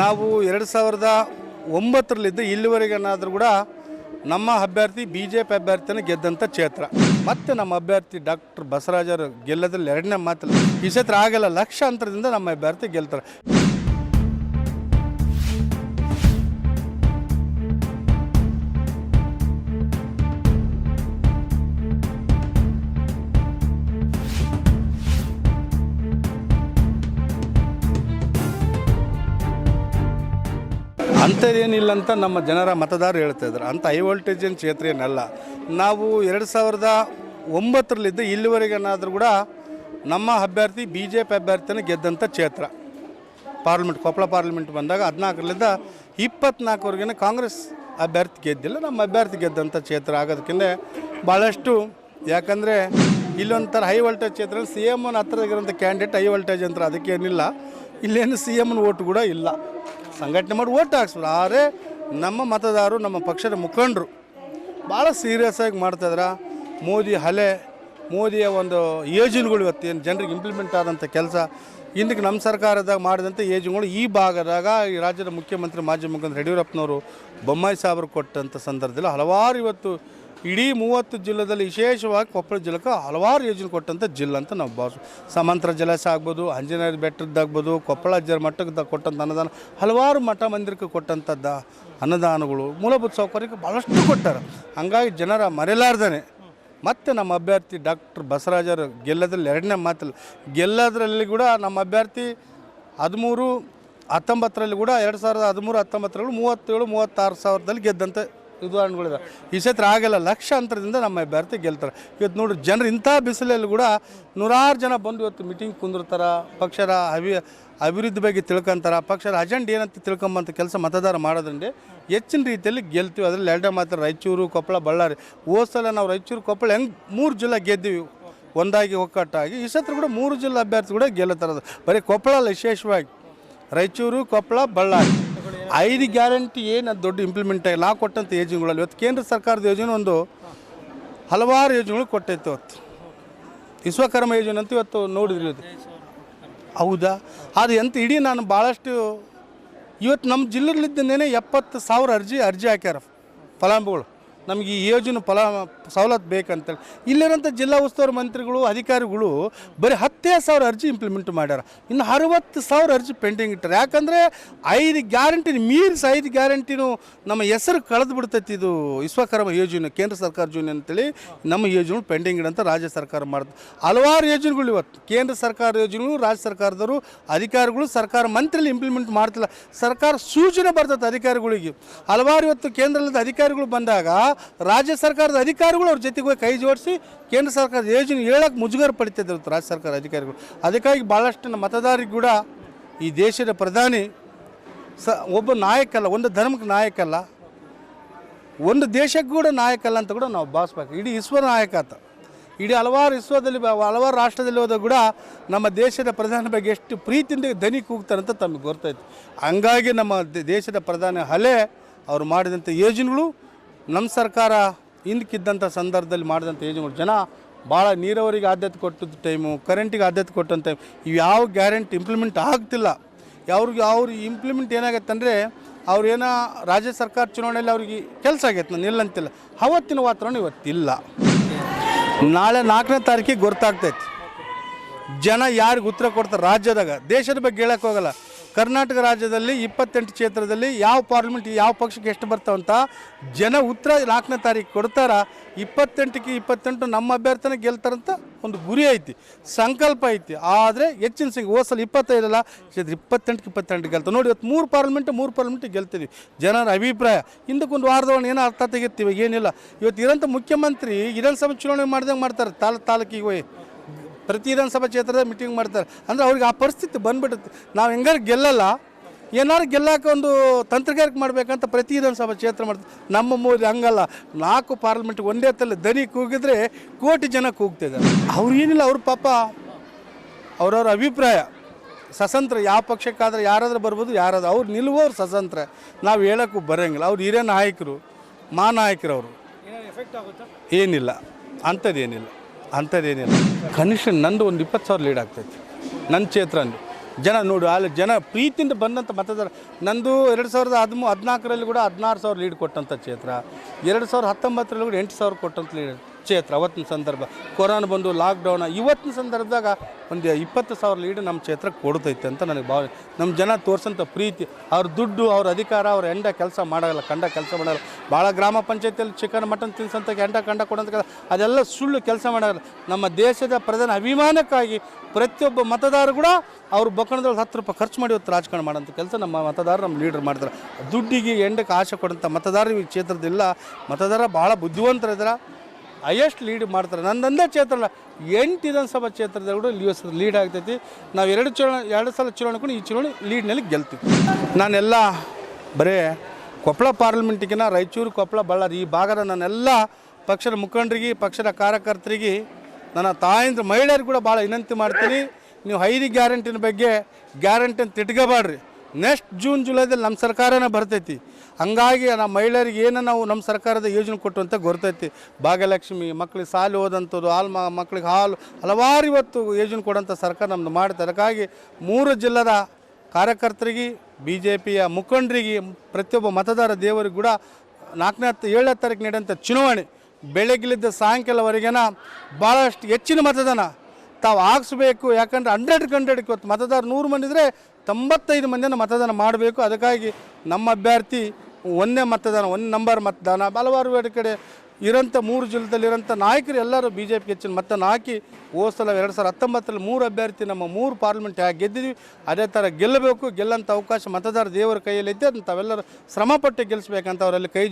ನಾವು ಎರಡು ಸಾವಿರದ ಒಂಬತ್ತರಲ್ಲಿದ್ದ ಇಲ್ಲಿವರೆಗೇನಾದರೂ ಕೂಡ ನಮ್ಮ ಅಭ್ಯರ್ಥಿ ಬಿ ಜೆ ಪಿ ಅಭ್ಯರ್ಥಿನ ಗೆದ್ದಂಥ ಕ್ಷೇತ್ರ. ಮತ್ತು ನಮ್ಮ ಅಭ್ಯರ್ಥಿ ಡಾಕ್ಟರ್ ಬಸವರಾಜರು ಗೆಲ್ಲದಲ್ಲಿ ಎರಡನೇ ಮಾತಲ್ಲ ಈ ಕ್ಷೇತ್ರ ಆಗಲ್ಲ, ಲಕ್ಷಾಂತರದಿಂದ ನಮ್ಮ ಅಭ್ಯರ್ಥಿ ಗೆಲ್ತಾರೆ. ಅಂಥದ್ದೇನಿಲ್ಲ ಅಂತ ನಮ್ಮ ಜನರ ಮತದಾರರು ಹೇಳ್ತಾ ಇದ್ದಾರೆ ಅಂಥ ಹೈ ವೋಲ್ಟೇಜಿನ ಕ್ಷೇತ್ರ ಏನಲ್ಲ. ನಾವು ಎರಡು ಸಾವಿರದ ಒಂಬತ್ತರಲ್ಲಿದ್ದು ಇಲ್ಲಿವರೆಗೇನಾದರೂ ಕೂಡ ನಮ್ಮ ಅಭ್ಯರ್ಥಿ ಬಿ ಜೆ ಪಿ ಅಭ್ಯರ್ಥಿನ ಗೆದ್ದಂಥ ಕ್ಷೇತ್ರ. ಪಾರ್ಲಿಮೆಂಟ್, ಕೊಪ್ಪಳ ಪಾರ್ಲಿಮೆಂಟ್ ಬಂದಾಗ ಹದಿನಾಲ್ಕರಿಂದ ಇಪ್ಪತ್ನಾಲ್ಕವರೆಗಿನ ಕಾಂಗ್ರೆಸ್ ಅಭ್ಯರ್ಥಿ ಗೆದ್ದಿಲ್ಲ. ನಮ್ಮ ಅಭ್ಯರ್ಥಿ ಗೆದ್ದಂಥ ಕ್ಷೇತ್ರ ಆಗೋದಕ್ಕಿಂತ ಭಾಳಷ್ಟು ಯಾಕಂದರೆ ಇಲ್ಲೊಂಥರ ಹೈ ವೋಲ್ಟೇಜ್ ಕ್ಷೇತ್ರ ಸಿ ಎಂ ಹತ್ತಿರದಾಗಿರೋಂಥ ಕ್ಯಾಂಡಿಡೇಟ್ ಹೈ ವೋಲ್ಟೇಜ್ ಅಂತ ಅದಕ್ಕೇನಿಲ್ಲ ಇಲ್ಲೇನು ಸಿ ಎಮ್ನ ಓಟ್ ಕೂಡ ಇಲ್ಲ. ಸಂಘಟನೆ ಮಾಡಿ ಓಟ್ ಹಾಕ್ಸ್ಬಿಡು. ಆದರೆ ನಮ್ಮ ಮತದಾರರು, ನಮ್ಮ ಪಕ್ಷದ ಮುಖಂಡರು ಭಾಳ ಸೀರಿಯಸ್ ಆಗಿ ಮಾಡ್ತಾಯಿದ್ರ ಮೋದಿ ಹಲೆ, ಮೋದಿಯ ಒಂದು ಯೋಜನೆಗಳು ಇವತ್ತು ಏನು ಜನರಿಗೆ ಇಂಪ್ಲಿಮೆಂಟ್ ಆದಂಥ ಕೆಲಸ. ಹಿಂದಕ್ಕೆ ನಮ್ಮ ಸರ್ಕಾರದಾಗ ಮಾಡಿದಂಥ ಯೋಜನೆಗಳು ಈ ಭಾಗದಾಗ, ಈ ರಾಜ್ಯದ ಮುಖ್ಯಮಂತ್ರಿ ಮಾಜಿ ಮುಖ್ಯಮಂತ್ರಿ ಯಡಿಯೂರಪ್ಪನವರು ಬೊಮ್ಮಾಯಿ ಸಾಹೇಬರು ಕೊಟ್ಟಂಥ ಸಂದರ್ಭದಲ್ಲಿ ಹಲವಾರು ಇವತ್ತು ಇಡೀ ಮೂವತ್ತು ಜಿಲ್ಲೆದಲ್ಲಿ ವಿಶೇಷವಾಗಿ ಕೊಪ್ಪಳ ಜಿಲ್ಲೆಗೆ ಹಲವಾರು ಯೋಜನೆ ಕೊಟ್ಟಂಥ ಜಿಲ್ಲೆ ಅಂತ ನಾವು ಭಾವಿಸ್, ಸಮಂತ್ರ ಜಲಾಶಯ ಆಗ್ಬೋದು ಆಂಜನೇಯ ಬೆಟ್ಟದ್ದಾಗ್ಬೋದು ಕೊಪ್ಪಳ ಜ ಮಟ್ಟಕ್ಕೆ ಕೊಟ್ಟಂಥ ಅನುದಾನ ಹಲವಾರು ಮಠ ಮಂದಿರಕ್ಕೆ ಕೊಟ್ಟಂಥದ್ದ ಅನುದಾನಗಳು ಮೂಲಭೂತ ಸೌಕರ್ಯಕ್ಕೆ ಭಾಳಷ್ಟು ಕೊಟ್ಟಾರೆ. ಹಂಗಾಗಿ ಜನರ ಮರೆಯಲಾರ್ದೇ ಮತ್ತೆ ನಮ್ಮ ಅಭ್ಯರ್ಥಿ ಡಾಕ್ಟರ್ ಬಸವರಾಜರು ಗೆಲ್ಲದಲ್ಲಿ ಎರಡನೇ ಮಾತಲ್ಲ, ಗೆಲ್ಲೋದ್ರಲ್ಲಿ ಕೂಡ ನಮ್ಮ ಅಭ್ಯರ್ಥಿ ಹದಿಮೂರು ಹತ್ತೊಂಬತ್ತರಲ್ಲಿ ಕೂಡ ಎರಡು ಸಾವಿರದ ಹದಿಮೂರು ಹತ್ತೊಂಬತ್ತರಲ್ಲಿ ಮೂವತ್ತೇಳು, ಮೂವತ್ತಾರು ಸಾವಿರದಲ್ಲಿ ಗೆದ್ದಂಥ ಉದಾಹರಣೆಗಳಿದೆ ಈ ಕ್ಷೇತ್ರ ಆಗಲ್ಲ ಲಕ್ಷಾಂತರದಿಂದ ನಮ್ಮ ಅಭ್ಯರ್ಥಿ ಗೆಲ್ತಾರೆ. ಇವತ್ತು ನೋಡಿ, ಜನರು ಇಂಥ ಬಿಸಿಲಲ್ಲಿ ಕೂಡ ನೂರಾರು ಜನ ಬಂದು ಇವತ್ತು ಮೀಟಿಂಗ್ ಕುಂದಿರ್ತಾರೆ, ಪಕ್ಷದ ಅಭಿ, ಅಭಿವೃದ್ಧಿ ಬಗ್ಗೆ ತಿಳ್ಕೊಂತಾರೆ, ಪಕ್ಷದ ಅಜೆಂಡ್ ಏನಂತ ತಿಳ್ಕೊಂಬಂಥ ಕೆಲಸ ಮತದಾರ ಮಾಡೋದ್ರಿಂದ ಹೆಚ್ಚಿನ ರೀತಿಯಲ್ಲಿ ಗೆಲ್ತೀವಿ. ಅದರಲ್ಲಿ ಎರಡೇ ಮಾತ್ರ, ರಾಯಚೂರು, ಕೊಪ್ಪಳ, ಬಳ್ಳಾರಿ. ಓಸಲ ಸಲ ನಾವು ರಾಯಚೂರು, ಕೊಪ್ಪಳ ಹೆಂಗೆ ಮೂರು ಜಿಲ್ಲೆ ಗೆದ್ದೀವಿ. ಒಂದಾಗಿ ಒಕ್ಕಟ್ಟಾಗಿ ಈ ಸತ್ರ ಕೂಡ ಮೂರು ಜಿಲ್ಲಾ ಅಭ್ಯರ್ಥಿ ಕೂಡ ಗೆಲ್ಲುತ್ತಾರೆ. ಬರೀ ಕೊಪ್ಪಳ ವಿಶೇಷವಾಗಿ. ರಾಯಚೂರು, ಕೊಪ್ಪಳ, ಬಳ್ಳಾರಿ. ಐದು ಗ್ಯಾರಂಟಿ ಏನು ಅದು ದೊಡ್ಡ ಇಂಪ್ಲಿಮೆಂಟ್ ಆಗಿ ನಾವು ಕೊಟ್ಟಂಥ ಯೋಜನೆಗಳಲ್ಲಿ ಇವತ್ತು ಕೇಂದ್ರ ಸರ್ಕಾರದ ಯೋಜನೆ ಒಂದು ಹಲವಾರು ಯೋಜನೆಗಳು ಕೊಟ್ಟೈತೆ ಇವತ್ತು. ವಿಶ್ವಕರ್ಮ ಯೋಜನೆ ಅಂತ ಇವತ್ತು ನೋಡಿದ್ರಿ ಇವತ್ತು ಹೌದಾ? ಅದು ಎಂತ ಇಡೀ ನಾನು ಭಾಳಷ್ಟು ಇವತ್ತು ನಮ್ಮ ಜಿಲ್ಲೆಲಿದ್ದೇನೆ ಎಪ್ಪತ್ತು ಸಾವಿರ ಅರ್ಜಿ ಅರ್ಜಿ ಹಾಕ್ಯಾರ ಫಲಾನುಭವಿಗಳು. ನಮಗೆ ಈ ಯೋಜನೆ ಫಲ, ಸವಲತ್ತು ಬೇಕಂತೇಳಿ. ಇಲ್ಲಿರೋಂಥ ಜಿಲ್ಲಾ ಉಸ್ತುವಾರಿ ಮಂತ್ರಿಗಳು, ಅಧಿಕಾರಿಗಳು ಬರೀ ಹತ್ತೇ ಸಾವಿರ ಅರ್ಜಿ ಇಂಪ್ಲಿಮೆಂಟ್ ಮಾಡ್ಯಾರ. ಇನ್ನು ಅರವತ್ತು ಸಾವಿರ ಅರ್ಜಿ ಪೆಂಡಿಂಗ್ ಇಟ್ಟಾರೆ. ಯಾಕಂದರೆ ಐದು ಗ್ಯಾರಂಟಿ ಮೀರಿಸಿ ಐದು ಗ್ಯಾರಂಟಿನೂ ನಮ್ಮ ಹೆಸರು ಕಳೆದು ಬಿಡ್ತೈತಿ ಇದು ವಿಶ್ವಕರ್ಮ ಯೋಜನೆ, ಕೇಂದ್ರ ಸರ್ಕಾರ ಯೋಜನೆ ಅಂತೇಳಿ ನಮ್ಮ ಯೋಜನೆ ಪೆಂಡಿಂಗ್ ಇಡಂತ ರಾಜ್ಯ ಸರ್ಕಾರ ಮಾಡುತ್ತೆ ಹಲವಾರು ಯೋಜನೆಗಳು ಇವತ್ತು. ಕೇಂದ್ರ ಸರ್ಕಾರ ಯೋಜನೆಗಳು, ರಾಜ್ಯ ಸರ್ಕಾರದವರು, ಅಧಿಕಾರಿಗಳು, ಸರ್ಕಾರ ಮಂತ್ರಿಯಲ್ಲಿ ಇಂಪ್ಲಿಮೆಂಟ್ ಮಾಡ್ತಿಲ್ಲ. ಸರ್ಕಾರ ಸೂಚನೆ ಬರ್ತೈತೆ ಅಧಿಕಾರಿಗಳಿಗೆ. ಹಲವಾರು ಇವತ್ತು ಕೇಂದ್ರದ ಅಧಿಕಾರಿಗಳು ಬಂದಾಗ ರಾಜ್ಯ ಸರ್ಕಾರದ ಅಧಿಕಾರಿಗಳು ಅವ್ರ ಜೊತೆಗೆ ಕೈ ಜೋಡಿಸಿ ಕೇಂದ್ರ ಸರ್ಕಾರದ ಯೋಜನೆ ಹೇಳಕ್ಕೆ ಮುಜುಗರ ಪಡಿತಿದ್ರು ರಾಜ್ಯ ಸರ್ಕಾರ ಅಧಿಕಾರಿಗಳು. ಅದಕ್ಕಾಗಿ ಭಾಳಷ್ಟು ಮತದಾರರಿಗೆ ಕೂಡ ಈ ದೇಶದ ಪ್ರಧಾನಿ, ಸ, ಒಬ್ಬ ನಾಯಕಲ್ಲ, ಒಂದು ಧರ್ಮಕ್ಕೆ ನಾಯಕಲ್ಲ, ಒಂದು ದೇಶಕ್ಕೆ ಕೂಡ ನಾಯಕಲ್ಲ ಅಂತ ಕೂಡ ನಾವು ಭಾವಿಸ್ಬೇಕು. ಇಡೀ ವಿಶ್ವ ನಾಯಕ ಆತ. ಇಡೀ ಹಲವಾರು ವಿಶ್ವದಲ್ಲಿ, ಹಲವಾರು ರಾಷ್ಟ್ರದಲ್ಲಿ ಹೋದಾಗ ಕೂಡ ನಮ್ಮ ದೇಶದ ಪ್ರಧಾನಿ ಬಗ್ಗೆ ಎಷ್ಟು ಪ್ರೀತಿಯಿಂದ ದನಿ ಕೂಗ್ತಾರಂತ ತಮಗೆ ಗೊತ್ತಾಯ್ತು. ಹಂಗಾಗಿ ನಮ್ಮ ದೇಶದ ಪ್ರಧಾನಿ ಹಲೆ, ಅವರು ಮಾಡಿದಂಥ ಯೋಜನೆಗಳು ನಮ್ಮ ಸರ್ಕಾರ ಹಿಂದಕ್ಕಿದ್ದಂಥ ಸಂದರ್ಭದಲ್ಲಿ ಮಾಡಿದಂಥ ಯೋಜನೆಗಳು, ಜನ ಭಾಳ ನೀರಾವರಿಗೆ ಆದ್ಯತೆ ಕೊಟ್ಟಿದ್ದ ಟೈಮು ಕರೆಂಟಿಗೆ ಆದ್ಯತೆ ಕೊಟ್ಟಂಥ ಟೈಮ್ ಇವು ಯಾವ ಗ್ಯಾರಂಟಿ ಇಂಪ್ಲಿಮೆಂಟ್ ಆಗ್ತಿಲ್ಲ. ಅವ್ರಿಗೆ ಅವ್ರು ಇಂಪ್ಲಿಮೆಂಟ್ ಏನಾಗತ್ತೆ ಅಂದರೆ ಅವ್ರೇನೋ ರಾಜ್ಯ ಸರ್ಕಾರ ಚುನಾವಣೆಯಲ್ಲಿ ಅವ್ರಿಗೆ ಕೆಲಸ ಆಗೈತೆ ನಾನು ಇಲ್ಲಂತಿಲ್ಲ ಅವತ್ತಿನ ವಾತಾವರಣ ಇವತ್ತಿಲ್ಲ. ನಾಳೆ ನಾಲ್ಕನೇ ತಾರೀಕಿಗೆ ಗೊತ್ತಾಗ್ತೈತಿ. ಜನ ಯಾರಿಗೆ ಉತ್ತರ ಕೊಡ್ತಾರೆ? ರಾಜ್ಯದಾಗ. ದೇಶದ ಬಗ್ಗೆ ಹೇಳಕ್ಕೆ ಹೋಗಲ್ಲ. ಕರ್ನಾಟಕ ರಾಜ್ಯದಲ್ಲಿ ಇಪ್ಪತ್ತೆಂಟು ಕ್ಷೇತ್ರದಲ್ಲಿ ಯಾವ ಪಾರ್ಲಿಮೆಂಟ್ ಯಾವ ಪಕ್ಷಕ್ಕೆ ಎಷ್ಟು ಬರ್ತಾವಂತ ಜನ ಉತ್ತರ ನಾಲ್ಕನೇ ತಾರೀಕು ಕೊಡ್ತಾರ. ಇಪ್ಪತ್ತೆಂಟಕ್ಕೆ ಇಪ್ಪತ್ತೆಂಟು ನಮ್ಮ ಅಭ್ಯರ್ಥಿನ ಗೆಲ್ತಾರಂತ ಒಂದು ಗುರಿ ಐತಿ, ಸಂಕಲ್ಪ ಐತಿ. ಆದರೆ ಹೆಚ್ಚಿನ ಸಂಖ್ಯೆ ಹೋದ ಸಲ ಇಪ್ಪತ್ತೈದಲ್ಲ, ಕ್ಷೇತ್ರ ಇಪ್ಪತ್ತೆಂಟಕ್ಕೆ ಇಪ್ಪತ್ತೆಂಟು ಗೆಲ್ತಾವೆ. ನೋಡಿ, ಇವತ್ತು ಮೂರು ಪಾರ್ಲಿಮೆಂಟ್ ಮೂರು ಪಾರ್ಲಿಮೆಂಟ್ ಗೆಲ್ತೀವಿ. ಜನರ ಅಭಿಪ್ರಾಯ. ಹಿಂದಕ್ಕೊಂದು ವಾರದೊಳಗೆ ಏನೋ ಅರ್ಥ ತೆಗಿತೀವಿ ಏನಿಲ್ಲ. ಇವತ್ತು ಇರೋಂಥ ಮುಖ್ಯಮಂತ್ರಿ ವಿಧಾನಸಭೆ ಚುನಾವಣೆ ಮಾಡ್ದಂಗೆ ಮಾಡ್ತಾರೆ, ತಾಲ್ ತಾಲೂಕಿಗೆ ಹೋಗಿ. ಪ್ರತಿ ವಿಧಾನಸಭಾ ಕ್ಷೇತ್ರದ ಮೀಟಿಂಗ್ ಮಾಡ್ತಾರೆ. ಅಂದರೆ ಅವ್ರಿಗೆ ಆ ಪರಿಸ್ಥಿತಿ ಬಂದ್ಬಿಡುತ್ತೆ. ನಾವು ಹೆಂಗಾರು ಗೆಲ್ಲಲ್ಲ ಏನಾದ್ರು ಗೆಲ್ಲಕ್ಕೆ ಒಂದು ತಂತ್ರಗಾರಿಕೆ ಮಾಡಬೇಕಂತ ಪ್ರತಿ ವಿಧಾನಸಭಾ ಕ್ಷೇತ್ರ ಮಾಡ್ತಾರೆ. ನಮ್ಮ ಮೋದಿ ಹಂಗಲ್ಲ. ನಾಲ್ಕು ಪಾರ್ಲಿಮೆಂಟ್ ಒಂದೇ ತಲೆ ದನಿ ಕೂಗಿದ್ರೆ ಕೋಟಿ ಜನ ಕೂಗ್ತಿದ್ದಾರೆ. ಅವ್ರು ಏನಿಲ್ಲ, ಅವ್ರ ಪಾಪ ಅವರವ್ರ ಅಭಿಪ್ರಾಯ. ಸ್ವತಂತ್ರ ಯಾವ ಪಕ್ಷಕ್ಕಾದ್ರೆ ಯಾರಾದರೂ ಬರ್ಬೋದು, ಯಾರಾದ್ರೂ ಅವ್ರು ನಿಲ್ಲುವವ್ರು ಸ್ವತಂತ್ರ ನಾವು ಹೇಳೋಕ್ಕೂ ಬರೋಂಗಿಲ್ಲ. ಅವ್ರು ಹಿರಿಯ ನಾಯಕರು ಮಾ ನಾಯಕರು ಅವರು ಏನಿಲ್ಲ, ಅಂಥದ್ದೇನಿಲ್ಲ. ಅಂಥದ್ದೇನಿಲ್ಲ. ಕನಿಷ್ಠ ನಂದು ಒಂದು ಇಪ್ಪತ್ತು ಸಾವಿರ ಲೀಡ್ ಆಗ್ತೈತಿ. ನನ್ನ ಕ್ಷೇತ್ರ ಜನ ನೋಡು ಅಲ್ಲಿ ಜನ ಪ್ರೀತಿಯಿಂದ ಬಂದಂಥ ಮತದಾರ. ನಂದು ಎರಡು ಸಾವಿರದ ಹದಿಮೂ, ಹದಿನಾಲ್ಕರಲ್ಲಿ ಕೂಡ ಹದಿನಾರು ಸಾವಿರ ಲೀಡ್ ಕೊಟ್ಟಂಥ ಕ್ಷೇತ್ರ. ಎರಡು ಸಾವಿರದ ಹತ್ತೊಂಬತ್ತರಲ್ಲಿ ಕೂಡ ಎಂಟು ಸಾವಿರ ಕೊಟ್ಟಂಥ ಲೀಡ್ ಕ್ಷೇತ್ರ ಅವತ್ತಿನ ಸಂದರ್ಭ. ಕೊರೋನಾ ಬಂದು ಲಾಕ್ಡೌನ ಇವತ್ತಿನ ಸಂದರ್ಭದಾಗ ಒಂದು ಇಪ್ಪತ್ತು ಸಾವಿರ ಲೀಡ್ ನಮ್ಮ ಕ್ಷೇತ್ರಕ್ಕೆ ಕೊಡ್ತೈತೆ ಅಂತ ನನಗೆ ಭಾವ, ನಮ್ಮ ಜನ ತೋರಿಸೋಂಥ ಪ್ರೀತಿ. ಅವ್ರ ದುಡ್ಡು, ಅವ್ರ ಅಧಿಕಾರ, ಅವ್ರ ಎಂಡ ಕೆಲಸ ಮಾಡೋಲ್ಲ, ಕಂಡ ಕೆಲಸ ಮಾಡಲ್ಲ. ಭಾಳ ಗ್ರಾಮ ಪಂಚಾಯತಿಯಲ್ಲಿ ಚಿಕನ್ ಮಟನ್ ತಿನ್ಸಂತ ಎಂಡ ಕಂಡ ಕೊಡೋಂಥ ಅದೆಲ್ಲ ಸುಳ್ಳು ಕೆಲಸ ಮಾಡಲ್ಲ. ನಮ್ಮ ದೇಶದ ಪ್ರಧಾನ ಅಭಿಮಾನಕ್ಕಾಗಿ ಪ್ರತಿಯೊಬ್ಬ ಮತದಾರರು ಕೂಡ ಅವ್ರ ಬೊಕ್ಕಣದಲ್ಲಿ ಹತ್ತು ರೂಪಾಯಿ ಖರ್ಚು ಮಾಡಿ ಇವತ್ತು ರಾಜಕಾರಣ ಮಾಡೋಂಥ ಕೆಲಸ ನಮ್ಮ ಮತದಾರರು, ನಮ್ಮ ಲೀಡರ್ ಮಾಡ್ತಾರೆ. ದುಡ್ಡಿಗೆ ಎಂಡಕ್ಕೆ ಆಸೆ ಕೊಡೋಂಥ ಮತದಾರರು ಈ ಕ್ಷೇತ್ರದಿಲ್ಲ ಮತದಾರ ಭಾಳ ಬುದ್ಧಿವಂತರಿದ್ದಾರೆ ಹೈಯೆಸ್ಟ್ ಲೀಡ್ ಮಾಡ್ತಾರೆ. ನಂದೊಂದೇ ಕ್ಷೇತ್ರ ಅಲ್ಲ, ಎಂಟು ವಿಧಾನಸಭಾ ಕ್ಷೇತ್ರದಲ್ಲಿ ಕೂಡ ಯು ಎಸ್ ಲೀಡ್ ಆಗ್ತೈತಿ. ನಾವು ಎರಡು ಚುನಾವಣೆ, ಎರಡು ಸಲ ಚುನಾವಣೆ ಈ ಚುನಾವಣೆ ಲೀಡ್ನಲ್ಲಿ ಗೆಲ್ತೀವಿ. ನಾನೆಲ್ಲ ಬರೀ ಕೊಪ್ಪಳ ಪಾರ್ಲಿಮೆಂಟಿಗಿನ ರಾಯಚೂರು ಕೊಪ್ಪಳ ಬಳ್ಳಾರಿ ಈ ಭಾಗದ ನಾನೆಲ್ಲ ಪಕ್ಷದ ಮುಖಂಡರಿಗೆ, ಪಕ್ಷದ ಕಾರ್ಯಕರ್ತರಿಗೆ, ನನ್ನ ತಾಯಂದ್ರ ಮಹಿಳೆಯರು ಕೂಡ ಭಾಳ ವಿನಂತಿ ಮಾಡ್ತೀನಿ. ನೀವು ಐದು ಗ್ಯಾರಂಟಿನ ಬಗ್ಗೆ ಗ್ಯಾರಂಟಿನ ಅಂತ ಇಟ್ಕೋಬೇಡ್ರಿ ನೆಕ್ಸ್ಟ್ ಜೂನ್ ಜುಲೈದಲ್ಲಿ ನಮ್ಮ ಸರ್ಕಾರನೇ ಬರ್ತೈತಿ. ಹಂಗಾಗಿ ನಮ್ಮ ಮಹಿಳೆಯರಿಗೆ ಏನು ನಾವು ನಮ್ಮ ಸರ್ಕಾರದ ಯೋಜನೆ ಕೊಟ್ಟು ಅಂತ ಗೊತ್ತೈತಿ ಭಾಗ್ಯಲಕ್ಷ್ಮಿ ಮಕ್ಕಳಿಗೆ ಸಾಲು ಓದಂಥದ್ದು ಹಾಲು ಮಕ್ಕಳಿಗೆ ಹಾಲು, ಹಲವಾರು ಇವತ್ತು ಯೋಜನೆ ಕೊಡೋಂಥ ಸರ್ಕಾರ ನಮ್ದು ಮಾಡ್ತಾರೆ ಅದಕ್ಕಾಗಿ ಮೂರು ಜಿಲ್ಲದ ಕಾರ್ಯಕರ್ತರಿಗೆ ಬಿ ಜೆ ಪಿಯ ಮುಖಂಡರಿಗೆ, ಪ್ರತಿಯೊಬ್ಬ ಮತದಾರ ದೇವರಿಗೆ ಕೂಡ ನಾಲ್ಕನೇ ಹತ್ತು, ಏಳನೇ ತಾರೀಕು ನಡೆಯುವಂಥ ಚುನಾವಣೆ ಬೆಳಗ್ಗಿಲಿದ್ದ ಸಾಯಂಕಾಲವರೆಗೆನ ಭಾಳಷ್ಟು ಹೆಚ್ಚಿನ ಮತದಾನ ತಾವು ಆಗಿಸ್ಬೇಕು, ಯಾಕಂದ್ರೆ ಹಂಡ್ರೆಡ್ ಹಂಡ್ರೆಡ್ ಇವತ್ತು ಮತದಾರ ನೂರು ಮಂದಿ ಇದ್ದರೆ ತೊಂಬತ್ತೈದು ಮಂದಿಯನ್ನು ಮತದಾನ ಮಾಡಬೇಕು. ಅದಕ್ಕಾಗಿ ನಮ್ಮ ಅಭ್ಯರ್ಥಿ ಒಂದೇ ಮತದಾನ, ಒಂದು ನಂಬರ್ ಮತದಾನ. ಹಲವಾರು ಕಡೆ ಇರೋಂಥ ಮೂರು ಜಿಲ್ಲೆದಲ್ಲಿ ಇರೋಂಥ ನಾಯಕರು ಎಲ್ಲರೂ ಬಿ ಜೆ ಪಿ ಹೆಚ್ಚಿನ ಮತನ ಹಾಕಿ, ಹೋದ ಸಲ ಎರಡು ಸಾವಿರದ ಹತ್ತೊಂಬತ್ತರಲ್ಲಿ ಮೂರು ಅಭ್ಯರ್ಥಿ ನಮ್ಮ ಮೂರು ಪಾರ್ಲಿಮೆಂಟ್ ಯಾಕೆ ಗೆದ್ದಿದ್ವಿ, ಅದೇ ಥರ ಗೆಲ್ಲಬೇಕು ಗೆಲ್ಲಂಥ ಅವಕಾಶ ಮತದಾರ ದೇವರ ಕೈಯಲ್ಲಿ ಅದನ್ನ ತಾವೆಲ್ಲರೂ ಶ್ರಮಪಟ್ಟು ಗೆಲ್ಲಿಸ್ಬೇಕಂತ ಅವರಲ್ಲಿ ಕೈ